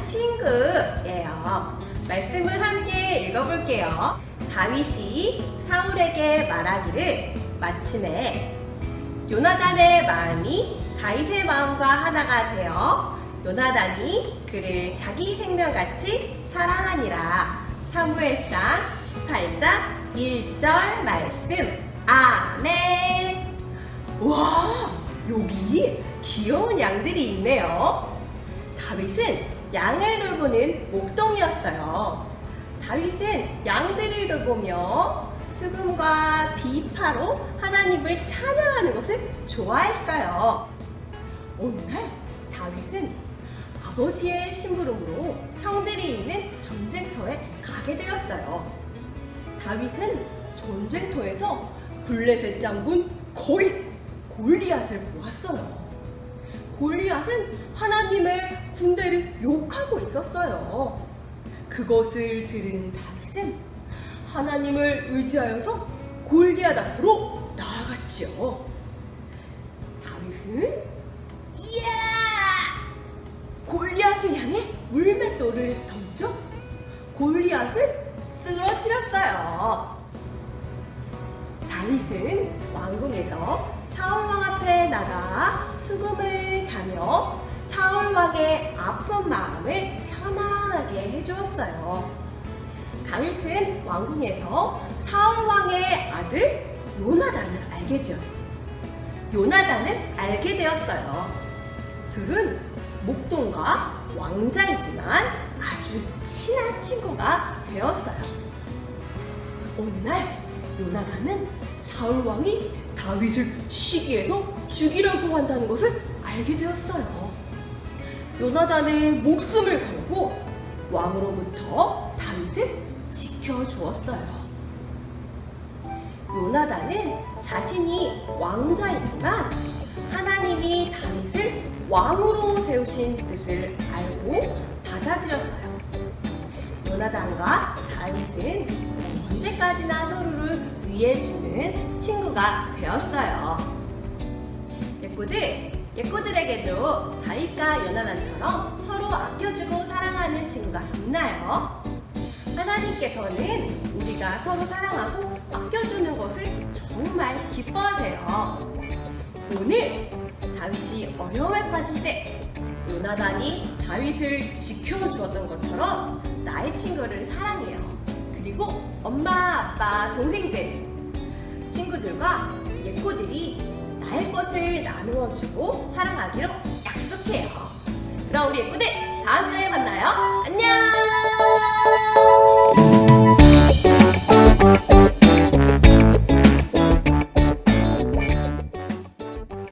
친구예요. 말씀을 함께 읽어볼게요. 다윗이 사울에게 말하기를 마침에 요나단의 마음이 다윗의 마음과 하나가 되어 요나단이 그를 자기 생명같이 사랑하니라. 사무엘상 18장 1절 말씀. 아멘. 와, 여기 귀여운 양들이 있네요. 다윗은 양을 돌보는 목동이었어요. 다윗은 양들을 돌보며 수금과 비파로 하나님을 찬양하는 것을 좋아했어요. 어느 날 다윗은 아버지의 심부름으로 형들이 있는 전쟁터에 가게 되었어요. 다윗은 전쟁터에서 블레셋 장군 거의 골리앗을 보았어요. 골리앗은 하나님의 군대를 욕하고 있었어요. 그것을 들은 다윗은 하나님을 의지하여서 골리앗 앞으로 나아갔죠. 다윗은 이야 골리앗을 향해 물맷돌을 던져 골리앗을 쓰러뜨렸어요. 다윗은 왕궁에서 사울 왕 앞에 나가 수금을 타며 사울 왕의 아픈 마음을 편안하게 해주었어요. 다윗은 왕궁에서 사울 왕의 아들 요나단을 알게 되었. 요나단을 알게 되었어요. 둘은 목동과 왕자이지만 아주 친한 친구가 되었어요. 어느 날 요나단은 사울 왕이 다윗을 시기해서 죽이려고 한다는 것을 알게 되었어요. 요나단은 목숨을 걸고 왕으로부터 다윗을 지켜주었어요. 요나단은 자신이 왕자이지만 하나님이 다윗을 왕으로 세우신 뜻을 알고 받아들였어요. 요나단과 다윗은 위해주는 친구가 되었어요. 예꼬들, 예꼬들에게도 다윗과 요나단처럼 서로 아껴주고 사랑하는 친구가 있나요? 하나님께서는 우리가 서로 사랑하고 아껴주는 것을 정말 기뻐하세요. 오늘 다윗이 어려움에 빠질 때 요나단이 다윗을 지켜주었던 것처럼 나의 친구를 사랑해요. 그리고 엄마, 아빠, 동생들, 예꼬들이 나의 것을 나누어주고 사랑하기로 약속해요. 그럼 우리 예꼬들